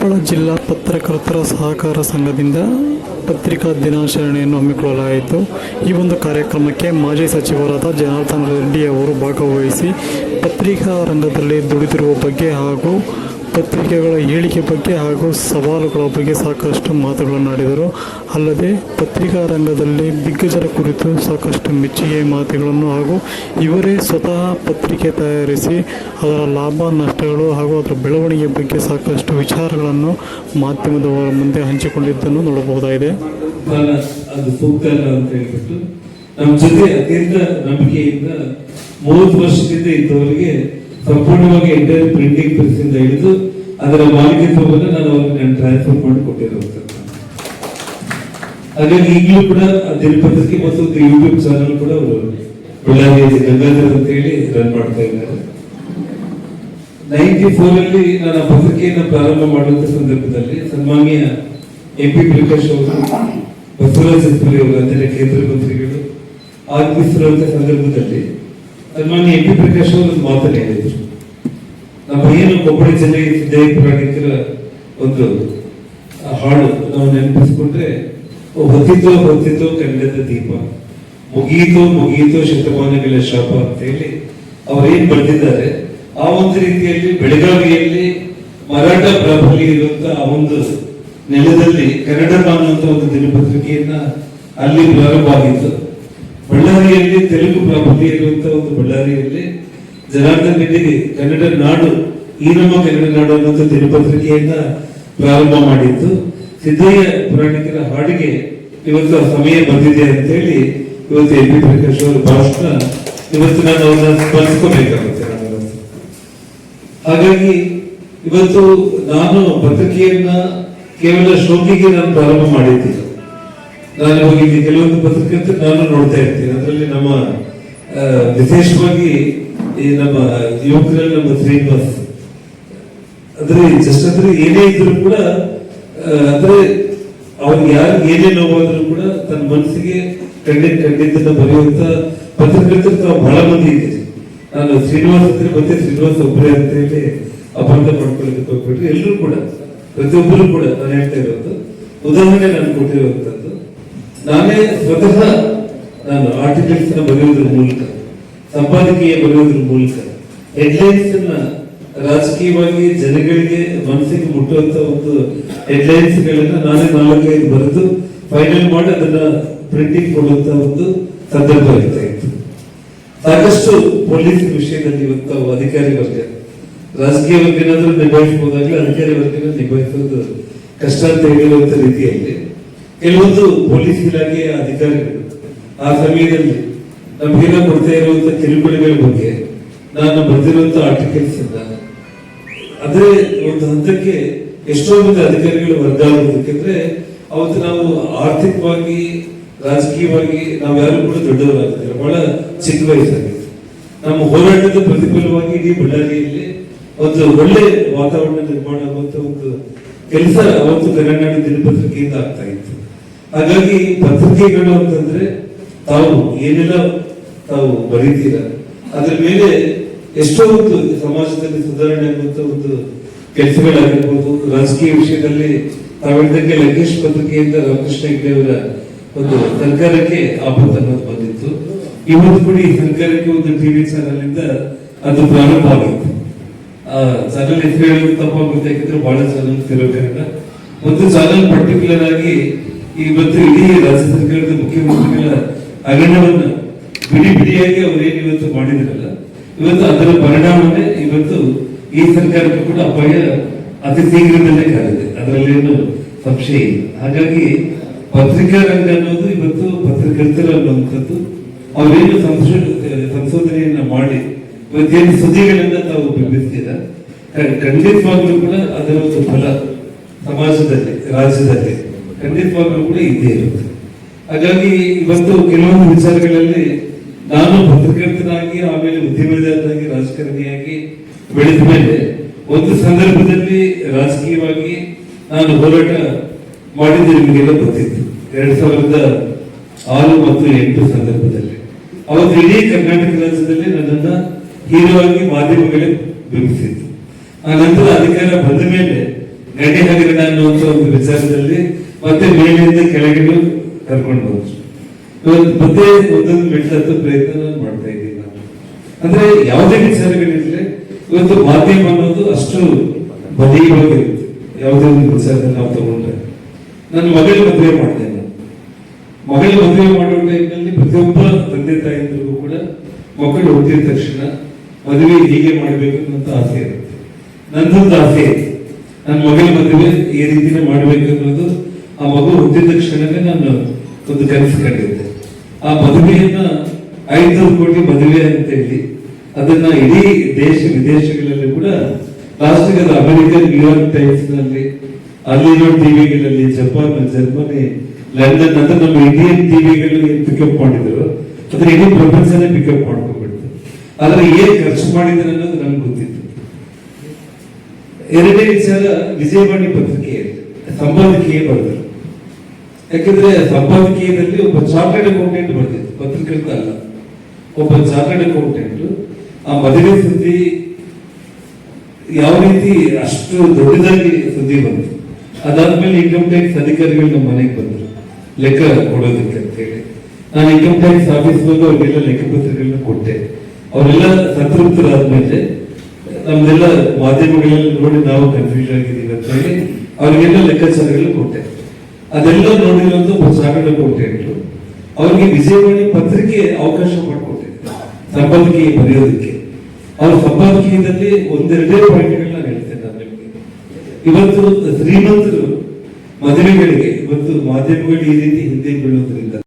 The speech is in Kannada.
ಕೊಪ್ಪಳ ಜಿಲ್ಲಾ ಪತ್ರಕರ್ತರ ಸಹಕಾರ ಸಂಘದಿಂದ ಪತ್ರಿಕಾ ದಿನಾಚರಣೆಯನ್ನು ಹಮ್ಮಿಕೊಳ್ಳಲಾಯಿತು. ಈ ಒಂದು ಕಾರ್ಯಕ್ರಮಕ್ಕೆ ಮಾಜಿ ಸಚಿವರಾದ ಜನಾರ್ದನ ರೆಡ್ಡಿ ಅವರು ಭಾಗವಹಿಸಿ ಪತ್ರಿಕಾ ರಂಗದಲ್ಲಿ ದುಡಿದಿರುವ ಬಗ್ಗೆ ಹಾಗೂ ಪತ್ರಿಕೆಗಳ ಹೇಳಿಕೆ ಬಗ್ಗೆ ಹಾಗೂ ಸವಾಲುಗಳ ಬಗ್ಗೆ ಸಾಕಷ್ಟು ಮಾತುಗಳನ್ನಾಡಿದರು. ಅಲ್ಲದೆ ಪತ್ರಿಕಾ ರಂಗದಲ್ಲಿ ದಿಗ್ಗಜರ ಕುರಿತು ಸಾಕಷ್ಟು ಮೆಚ್ಚುಗೆ ಮಾತುಗಳನ್ನು ಹಾಗೂ ಇವರೇ ಸ್ವತಃ ಪತ್ರಿಕೆ ತಯಾರಿಸಿ ಅದರ ಲಾಭ, ನಷ್ಟಗಳು ಹಾಗೂ ಅದರ ಬೆಳವಣಿಗೆ ಬಗ್ಗೆ ಸಾಕಷ್ಟು ವಿಚಾರಗಳನ್ನು ಮಾಧ್ಯಮದವರ ಮುಂದೆ ಹಂಚಿಕೊಂಡಿದ್ದನ್ನು ನೋಡಬಹುದಾಗಿದೆ. ನಮ್ಮ ಜೊತೆ ಅತ್ಯಂತ ನಂಬಿಕೆಯಿಂದ ಮೂವತ್ತು ವರ್ಷದಿಂದ ಇದ್ದವರಿಗೆ ಸಂಪೂರ್ಣವಾಗಿ ಎಂಟೈರ್ ಪ್ರಿಂಟಿಂಗ್ ಪ್ರೆಸ್ ಹಿಡಿದು ಅದರ ಮಾಲೀಕತ್ವವನ್ನು ನಾನು ಅವ್ರಿಗೆ ನಾನು ಟ್ರಾನ್ಸ್ಫರ್ ಮಾಡಿ ಕೊಟ್ಟಿರುವಂತದ್ದು ಹಾಗಾಗಿ ಈಗಲೂ ಕೂಡ ಆ ದಿನಪತ್ರಿಕೆ ಮತ್ತು ಒಂದು ಯೂಟ್ಯೂಬ್ ಚಾನಲ್ ಕೂಡ ಅವರು ಬಳ್ಳಾರಿ ಗಂಗಾಧರ್ ಅಂತ ಹೇಳಿ ರನ್ ಮಾಡ್ತಾ ಇದ್ದಾರೆ. ನೈಂಟಿ ಫೋರ್ ಅಲ್ಲಿ ನಾನು ಆ ಪತ್ರಿಕೆಯನ್ನು ಪ್ರಾರಂಭ ಮಾಡುವಂತ ಸಂದರ್ಭದಲ್ಲಿ ಸನ್ಮಾನ್ಯ ಎಂ ಪಿ ಪ್ರಕಾಶ್ ಅವರು, ಬಸವರಾಜ ಅವರು ಅಂದರೆ ಕೇಂದ್ರ ಮಂತ್ರಿಗಳು ಆಗಮಿಸಿರುವಂತ ಸಂದರ್ಭದಲ್ಲಿ ಸನ್ಮಾನ್ಯ ಎಂ ಪಿ ಪ್ರಕಾಶ್ ಅವರು ಒಂದು ಮಾತನ್ನು ಹೇಳಿದ್ರು. ನಮ್ಮ ಏನು ಕೊಪ್ಪಳ ಒಂದು ಹಾಡು ನಾವು ನೆನಪಿಸ್ಕೊಂಡ್ರೆ, ಹೊತ್ತಿತೋ ಹೊತ್ತಿತೋ ಕನ್ನಡದ ದೀಪ ಮುಗಿಯಿತೋ ಮುಗಿಯಿತೋ ಶತಮಾನಗಳ ಶಾಪ ಅಂತ ಹೇಳಿ ಅವರೇನ್ ಬರೆದಿದ್ದಾರೆ, ಆ ಒಂದು ರೀತಿಯಲ್ಲಿ ಬೆಳಗಾವಿಯಲ್ಲಿ ಮರಾಠ ಪ್ರಾಬಲ್ಯ ಇರುವಂತಹ ಆ ಒಂದು ನೆಲದಲ್ಲಿ ಕನ್ನಡ ಅನ್ನುವಂತ ಒಂದು ದಿನಪತ್ರಿಕೆಯನ್ನ ಅಲ್ಲಿ ಪ್ರಾರಂಭ ಬಳ್ಳಾರಿಯಲ್ಲಿ ತೆಲುಗು ಪ್ರಾಬಲ್ಯ ಇರುವಂತಹ ಒಂದು ಬಳ್ಳಾರಿಯಲ್ಲಿ ಜನಾರ್ದನ್ ರೆಡ್ಡಿಗೆ ಕನ್ನಡ ನಾಡು ಈ ನಮ್ಮ ಕನ್ನಡ ನಾಡು ಅನ್ನುವಂಥ ದಿನಪತ್ರಿಕೆಯನ್ನ ಪ್ರಾರಂಭ ಮಾಡಿದ್ದು. ಸಿದ್ದಯ್ಯ ಪುರಾಣಿಕರ ಹಾಡಿಗೆ ಇವತ್ತು ಸಮಯ ಬಂದಿದೆ ಅಂತ ಹೇಳಿ ಇವತ್ತು ಎಂ ಪಿ ಪ್ರಕಾಶ್ ಅವರ ಭಾಷಣ ಇವತ್ತು ನಾನು ಅವರನ್ನ ಸ್ಮರಿಸ್ಕೋಬೇಕಾಗುತ್ತೆ ಹಾಗಾಗಿ ಇವತ್ತು ನಾನು ಪತ್ರಿಕೆಯನ್ನ ಕೇವಲ ಶೋಕಿಗೆ ನಾನು ಪ್ರಾರಂಭ ಮಾಡಿದ್ದಿಲ್ಲ. ನಾನು ಹೋಗಿ ಇಲ್ಲಿ ಕೆಲವೊಂದು ಪತ್ರಿಕೆ ನಾನು ನೋಡ್ತಾ ಇರ್ತೀನಿ. ನಮ್ಮ ವಿಶೇಷವಾಗಿ ಈ ನಮ್ಮ ಯುವಕರಲ್ಲಿ ನಮ್ಮ ಶ್ರೀನಿವಾಸ್. ಅಂದ್ರೆ ಜಸ್ಟ್ ಅಂದ್ರೆ ಏನೇ ಇದ್ರು ಕೂಡ ಅಂದ್ರೆ ಅವ್ರಿಗೆ ಯಾರು ಏನೇ ನೋವಾದ್ರು ಕೂಡ ತನ್ನ ಮನಸ್ಸಿಗೆ ಖಂಡಿತ ಖಂಡಿತ ಬರೆಯುವಂತ ಪತ್ರಕರ್ತರು ತಾವು ಬಹಳ ಮಂದಿ ಇದ್ದೀರಿ. ನಾನು ಶ್ರೀನಿವಾಸ್ ಹತ್ರ ಮತ್ತೆ ಶ್ರೀನಿವಾಸ್ ಒಬ್ಬರೇ ಅಂತ ಹೇಳಿ ಅಪಾರ್ಥ ಮಾಡ್ಕೊಳ್ಳೋದಕ್ಕೆ ಹೋಗ್ಬಿಟ್ರೆ. ಎಲ್ಲರೂ ಕೂಡ, ಪ್ರತಿಯೊಬ್ಬರು ಕೂಡ ನಾನು ಹೇಳ್ತಾ ಇರೋದು, ಉದಾಹರಣೆ ನಾನು ಕೊಟ್ಟಿರುವಂತದ್ದು. ನಾನೇ ಸ್ವತಃ ನಾನು ಆರ್ಟಿಕಲ್ಸ್ ಬರೆಯುವುದರ ಮೂಲಕ, ಸಂಪಾದಕೀಯ ಬರೆಯುವುದರ ಮೂಲಕ ಹೆಡ್ಲೈನ್ಸ್ ಅನ್ನ ರಾಜಕೀಯವಾಗಿ ಜನಗಳಿಗೆ ಮನಸ್ಸಿಗೆ ಮುಟ್ಟುವಂತ ಒಂದು ಹೆಡ್ಲೈನ್ಸ್ ಗಳನ್ನ ನಾನೇ ನಾಲ್ಕೈದು ಬರೆದು ಫೈನಲ್ ಮಾಡಿ ಅದನ್ನ ಪ್ರಿಂಟಿಂಗ್ ಕೊಡುವಂತ ಒಂದು ಸಂದರ್ಭ ಇರ್ತಾ ಇತ್ತು. ಸಾಕಷ್ಟು ಪೊಲೀಸ್ ವಿಷಯದಲ್ಲಿ ಇವತ್ತು ಅಧಿಕಾರಿ ವರ್ಗ, ರಾಜಕೀಯ ವರ್ಗ ಏನಾದರೂ ನಿಭಾಯಿಸಬಹುದಾಗಲಿ ಅಧಿಕಾರಿ ವರ್ಗನ ನಿಭಾಯಿಸೋದು ಕಷ್ಟ ಅಂತ ಹೇಳುವಂತ ರೀತಿಯಲ್ಲಿ. ಕೆಲವೊಂದು ಪೊಲೀಸ್ ಇಲಾಖೆಯ ಅಧಿಕಾರಿಗಳು ಆ ಸಮಯದಲ್ಲಿ ನಮಗೆಲ್ಲ ಬರ್ತಾ ಇರುವಂತ ಕಿರುಕುಳಗಳ ಬಗ್ಗೆ ನಾನು ಬರೆದಿರುವಂತಹ ಆರ್ಟಿಕಲ್ಸ್ ಅದೇ ಒಂದು ಹಂತಕ್ಕೆ ಎಷ್ಟೋ ಮಂದಿ ಅಧಿಕಾರಿಗಳು ವರ್ಗಾವಣೆ ಅವತ್ತು ನಾವು ಆರ್ಥಿಕವಾಗಿ, ರಾಜಕೀಯವಾಗಿ ನಾವ್ಯಾರು ಕೂಡ ದೊಡ್ಡವರಾಗಿದ್ದಾರೆ ಬಹಳ ಚಿಕ್ಕ ವಯಸ್ಸಾಗಿತ್ತು ನಮ್ಮ ಹೋರಾಟದ ಪ್ರತಿಫಲವಾಗಿ ಇಡೀ ಬಳ್ಳಾರಿಯಲ್ಲಿ ಒಂದು ಒಳ್ಳೆ ವಾತಾವರಣ ನಿರ್ಮಾಣ ಆಗುವಂತ ಒಂದು ಕೆಲಸ ಅವತ್ತು ಕನ್ನಡ ದಿನಪತ್ರಿಕೆಯಿಂದ ಆಗ್ತಾ ಇತ್ತು. ಹಾಗಾಗಿ ಪತ್ರಿಕೆಗಳು ಅಂತಂದ್ರೆ ತಾವು ಏನೆಲ್ಲ ತಾವು ಬರೀತೀರ? ಅದ್ರ ಮೇಲೆ ಎಷ್ಟೋ ಒಂದು ಸಮಾಜದಲ್ಲಿ ಸುಧಾರಣೆ ಆಗುವಂತ ಒಂದು ಕೆಲಸಗಳಾಗಿರ್ಬೋದು. ರಾಜಕೀಯ ವಿಷಯದಲ್ಲಿ ತಾವು ಹೇಳಿದಂಗೆ ಲಂಕೇಶ್ ಪತ್ರಿಕೆಯಿಂದ ರಾಮಕೃಷ್ಣ ಹೆಗ್ಡೆ ಅವರ ಒಂದು ಸರ್ಕಾರಕ್ಕೆ ಆಪತ್ತು ಅನ್ನೋದು ಬಂದಿತ್ತು. ಇವತ್ತು ಕೂಡ ಈ ಸರ್ಕಾರಕ್ಕೆ ಒಂದು ಟಿವಿ ಚಾನಲ್ ಇಂದ ಅದು ಪ್ರಾರಂಭ ಆಗಿತ್ತು. ಆ ಚಾನಲ್ ಹೆಸರು ಹೇಳೋದು ತಪ್ಪಾಗುತ್ತೆ, ಯಾಕಂದ್ರೆ ಬಹಳ ಚಾನಲ್ ಇರೋದ್ರಿಂದ ಒಂದು ಚಾನಲ್ ಪರ್ಟಿಕ್ಯುಲರ್ ಆಗಿ ಇವತ್ತು ಇಡೀ ರಾಜ್ಯ ಸರ್ಕಾರದ ಮುಖ್ಯಮಂತ್ರಿಗಳ ಹಗರಣವನ್ನ ಬಿಡಿ ಬಿಡಿಯಾಗಿ ಅವರೇನು ಇವತ್ತು ಮಾಡಿದ್ರಲ್ಲ, ಇವತ್ತು ಅದರ ಪರಿಣಾಮವೇ ಇವತ್ತು ಈ ಸರ್ಕಾರಕ್ಕೂ ಕೂಡ ಅಪಾಯ ಅತಿ ಶೀಘ್ರದಲ್ಲೇ ಕಾಲಿದೆ ಅದರಲ್ಲೇನು ಸಂಶಯ ಇಲ್ಲ. ಹಾಗಾಗಿ ಪತ್ರಿಕಾ ರಂಗ ಅನ್ನೋದು ಇವತ್ತು ಪತ್ರಕರ್ತರ ಅನ್ನುವಂಥದ್ದು, ಅವರೇನು ಸಂಶೋಧನೆಯನ್ನು ಸಂಶೋಧನೆಯನ್ನ ಮಾಡಿ ಇವತ್ತೇನು ಸುದ್ದಿಗಳನ್ನ ತಾವು ಬಿಂಬಿಸ್ತೀರ? ಖಂಡಿತವಾಗ್ಲೂ ಕೂಡ ಅದರ ಒಂದು ಫಲ ಸಮಾಜದಲ್ಲಿ, ರಾಜ್ಯದಲ್ಲಿ ಖಂಡಿತವಾಗ್ಲೂ ಕೂಡ ಇದೆ ಇರುತ್ತೆ ಹಾಗಾಗಿ ಇವತ್ತು ಕೆಲವೊಂದು ವಿಚಾರಗಳಲ್ಲಿ ನಾನು ಪತ್ರಕರ್ತನಾಗಿ ಆಮೇಲೆ ಉದ್ಯಮದಾರನಾಗಿ, ರಾಜಕಾರಣಿಯಾಗಿ ಬೆಳೆದ ಮೇಲೆ ಒಂದು ಸಂದರ್ಭದಲ್ಲಿ ರಾಜಕೀಯವಾಗಿ ನಾನು ಹೋರಾಟ ಮಾಡಿದ್ದು ನಿಮಗೆಲ್ಲ ಗೊತ್ತಿತ್ತು. ಎರಡ್ ಸಾವಿರದ ಆರು ಮತ್ತು ಎಂಟು ಸಂದರ್ಭದಲ್ಲಿ. ಅವತ್ತು ಇಡೀ ಕರ್ನಾಟಕ ರಾಜ್ಯದಲ್ಲಿ ನನ್ನನ್ನ ಹೀರೋ ಆಗಿ ಮಾಧ್ಯಮಗಳೇ ಬಿಂಬಿಸಿತ್ತು. ಆ ನಂತರ ಅಧಿಕಾರ ಬಂದ ಮೇಲೆ ಗಂಟೆ ಹಗರಣ ಅನ್ನುವಂಥ ಒಂದು ವಿಚಾರದಲ್ಲಿ ಮತ್ತೆ ಮೇಲಿಂದ ಕೆಳಗಿನ ಕರ್ಕೊಂಡು ಬಂದ್ರು ಇವತ್ತು ಮತ್ತೆ ಒಂದೊಂದು ಮೆಟ್ಲತ್ತು ಪ್ರಯತ್ನ ಮಾಡ್ತಾ ಇದ್ದೀನಿ. ನಾನು ಅಂದ್ರೆ ಯಾವುದೇ ವಿಚಾರಗಳಿದ್ರೆ ಇವತ್ತು ಮಾಧ್ಯಮ ಅನ್ನೋದು ಅಷ್ಟು ಬದಿಯಾಗಿರುತ್ತೆ ಯಾವುದೇ ಒಂದು ವಿಚಾರದಲ್ಲಿ ನಾವು ತಗೊಂಡ್ರೆ. ನನ್ನ ಮಗಳ ಮದುವೆ ಮಾಡಿದೆ ನಾನು. ಮಗಳ ಮದುವೆ ಮಾಡೋ ಟೈಮ್ನಲ್ಲಿ ಪ್ರತಿಯೊಬ್ಬ ತಂದೆ ತಾಯಂದಿಗೂ ಕೂಡ ಮಕ್ಕಳು ಹುಟ್ಟಿದ ತಕ್ಷಣ ಮದುವೆ ಹೀಗೆ ಮಾಡಬೇಕು ಅನ್ನೋಂಥ ಆಸೆ ಇರುತ್ತೆ. ನನ್ನದೊಂದು ಆಸೆ. ನನ್ನ ಮಗಳ ಮದುವೆ ಈ ರೀತಿನೇ ಮಾಡಬೇಕು ಅನ್ನೋದು ಆ ಮಗು ಹುಟ್ಟಿದ ತಕ್ಷಣವೇ ನಾನು ಒಂದು ಕನಸು ಕಂಡಿದ್ದೆ ಆ ಮದುವೆಯನ್ನ ಐದು ಕೋಟಿ ಮದುವೆ ಅಂತ ಹೇಳಿ, ಅದನ್ನ ಇಡೀ ದೇಶ ವಿದೇಶಗಳಲ್ಲಿ ಕೂಡ ಲಾಸ್ಟ್ ಅದು ಅಮೆರಿಕನ್ ನ್ಯೂಯಾರ್ಕ್ ಟೈಮ್ಸ್ನಲ್ಲಿ, ಅಲ್ಲಿರೋ ಟಿವಿಗಳಲ್ಲಿ, ಜಪಾನ್, ಜರ್ಮನಿ, ಲಂಡನ್, ಅಂತ ನಮ್ಮ ಇಂಡಿಯನ್ ಟಿವಿಗಳಲ್ಲಿ ಪಿಕಪ್ ಮಾಡಿದ್ರು ಅದ್ರ ಇಡೀ ಪ್ರಪಂಚನೇ ಪಿಕಪ್ ಮಾಡ್ಕೊಂಡ್ಬಿಡ್ತು. ಆದ್ರೆ ಏನ್ ಖರ್ಚು ಮಾಡಿದ್ರೆ ಅನ್ನೋದು ನನ್ಗೆ ಗೊತ್ತಿತ್ತು ಎರಡನೇ ವಿಚಾರ ವಿಜಯವಾಣಿ ಪತ್ರಿಕೆಯಲ್ಲಿ, ಸಂಪಾದಕೀಯ ಬರೆದರು ಯಾಕಂದ್ರೆ ಸಂಪಾದಕೀಯದಲ್ಲಿ ಒಬ್ಬ ಚಾರ್ಟರ್ಡ್ ಅಕೌಂಟೆಂಟ್ ಬರ್ತಿತ್ತು. ಪತ್ರಕರ್ತ ಅಲ್ಲ. ಒಬ್ಬ ಚಾರ್ಟರ್ಡ್ ಅಕೌಂಟೆಂಟ್. ಆ ಮದುವೆ ಸುದ್ದಿ ಯಾವ ರೀತಿ ಅಷ್ಟು ದೊಡ್ಡದಾಗಿ ಸುದ್ದಿ ಬಂತು. ಅದಾದ್ಮೇಲೆ ಇನ್ಕಮ್ ಟ್ಯಾಕ್ಸ್ ಅಧಿಕಾರಿಗಳು ನಮ್ಮ ಮನೆಗೆ ಬಂದರು. ಲೆಕ್ಕ ಕೊಡೋದಕ್ಕೆ ಅಂತ ಹೇಳಿ ನಾನು ಇನ್ಕಮ್ ಟ್ಯಾಕ್ಸ್ ಆಫೀಸ್ ಬಂದು ಅವ್ರಿಗೆಲ್ಲ ಲೆಕ್ಕಪತ್ರಗಳನ್ನ ಕೊಟ್ಟೆ. ಅವರೆಲ್ಲ ಸಂತೃಪ್ತರಾದ್ಮೇಲೆ ನಮ್ದೆಲ್ಲ ಮಾಧ್ಯಮಗಳಲ್ಲಿ ನೋಡಿ ನಾವು ಕನ್ಫ್ಯೂಷನ್ ಆಗಿದ್ದೀವಿ ಅಂತ ಹೇಳಿ ಅವ್ರಿಗೆಲ್ಲ ಲೆಕ್ಕಾಚಾರಗಳು ಕೊಟ್ಟೆ. ಅದೆಲ್ಲ ನೋಡಿರೋದು ಸಾವಿರ ಸಾಗರ ಕೋಟಿ ಅವರಿಗೆ ವಿಜಯವಾಣಿ ಪತ್ರಿಕೆ ಅವಕಾಶ ಮಾಡಿಕೊಟ್ಟಿದ್ರು. ಸಂಪಾದಕೀಯ ಬರೆಯೋದಕ್ಕೆ. ಅವ್ರ ಸಂಪಾದಕೀಯದಲ್ಲಿ ಒಂದೆರಡೇ ಪಾಯಿಂಟ್ಗಳನ್ನ ಹೇಳ್ತೇನೆ ನಾನು ನಿಮಗೆ. ಇವತ್ತು ಶ್ರೀಮಂತರು ಮದುವೆಗಳಿಗೆ, ಇವತ್ತು ಮಾಧ್ಯಮಗಳು ಈ ರೀತಿ ಹಿಂದೆ ಬೀಳೋದ್ರಿಂದ